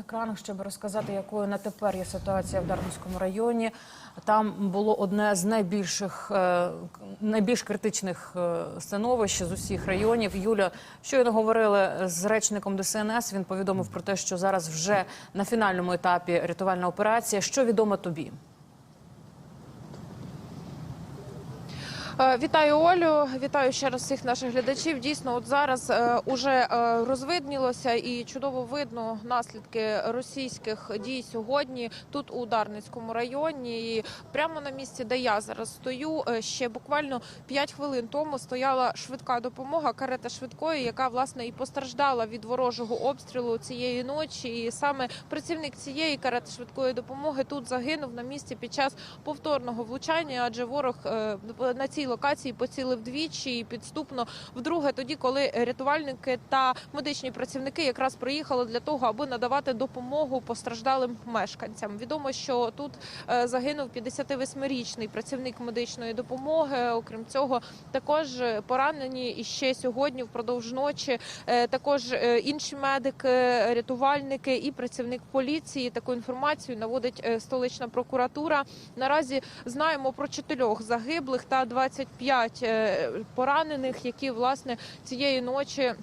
екранах, щоб розказати, якою на тепер є ситуація в Дарницькому районі. Там було одне з найбільших е, найбільш критичних е, становищ з усіх районів. Юля щойно говорили з речником ДСНС. Він повідомив про те, що зараз вже на фінальному етапі рятувальна операція. Що відомо тобі? Вітаю Олю, вітаю ще раз всіх наших глядачів. Дійсно, от зараз е, уже е, розвиднілося і чудово видно наслідки російських дій сьогодні тут у Дарницькому районі. І прямо на місці, де я зараз стою, е, ще буквально 5 хвилин тому стояла швидка допомога, карета швидкої, яка власне і постраждала від ворожого обстрілу цієї ночі. І саме працівник цієї карети швидкої допомоги тут загинув на місці під час повторного влучання, адже ворог е, на цій локації поцілив двічі і підступно вдруге, тоді, коли рятувальники та медичні працівники якраз приїхали для того, аби надавати допомогу постраждалим мешканцям. Відомо, що тут е, загинув 58-річний працівник медичної допомоги. Окрім цього, також е, поранені і ще сьогодні впродовж ночі. е, Також інші медики, рятувальники і працівник поліції. Таку інформацію наводить столична прокуратура. Наразі знаємо про чотирьох загиблих та 25 е, поранених, які власне цієї ночі.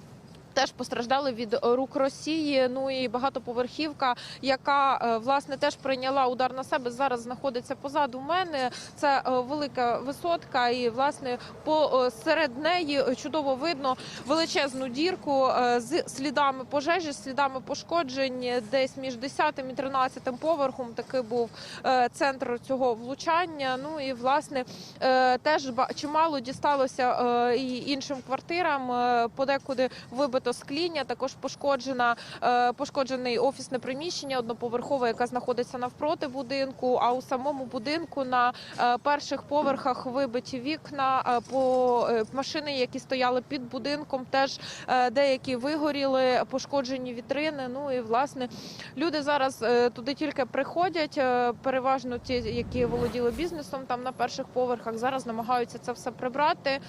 Теж постраждали від рук Росії. Ну і багатоповерхівка, яка е, власне теж прийняла удар на себе. Зараз знаходиться позаду мене. Це е, велика висотка, і власне по е, неї чудово видно величезну дірку з слідами пожежі, слідами пошкоджень. Десь між 10 і 13 поверхом такий був центр цього влучання. Ну і власне теж чимало дісталося і іншим квартирам. Подекуди вибито скління, також пошкоджена е, пошкоджений офісне приміщення одноповерхове, яке знаходиться навпроти будинку. А у самому будинку на е, перших поверхах вибиті вікна е, по машини, які стояли під будинком, теж деякі вигоріли, пошкоджені вітрини. Ну і власне люди зараз туди тільки приходять. Переважно ті, які володіли бізнесом там на перших поверхах, зараз намагаються це все прибрати.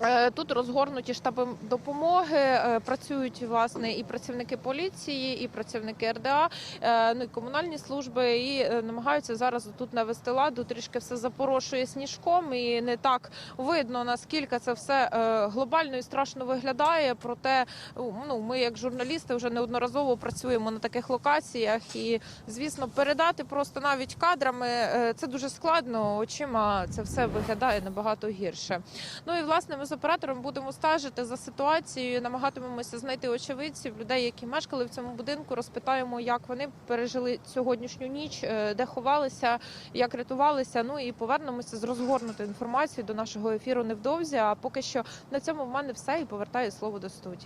Е, Тут розгорнуті штаби допомоги, е, працюють власне і працівники поліції, і працівники РДА, е, ну і комунальні служби, і намагаються зараз тут навести ладу. Трішки все запорошує сніжком, і не так видно наскільки це все глобально і страшно виглядає. Проте ну ми, як журналісти, вже неодноразово працюємо на таких локаціях, і звісно, передати просто навіть кадрами це дуже складно. Очима це все виглядає набагато гірше. Ну і власне ми з оператором будемо стежити за ситуацією, намагатимемося знайти очевидців, людей, які мешкали в цьому будинку. Розпитаємо, як вони пережили сьогоднішню ніч, е, де ховалися, як рятувалися. Ну і повернемося з розгорнутою інформацією до нашого ефіру невдовзі. А поки що на цьому в мене все і повертаю слово до студії.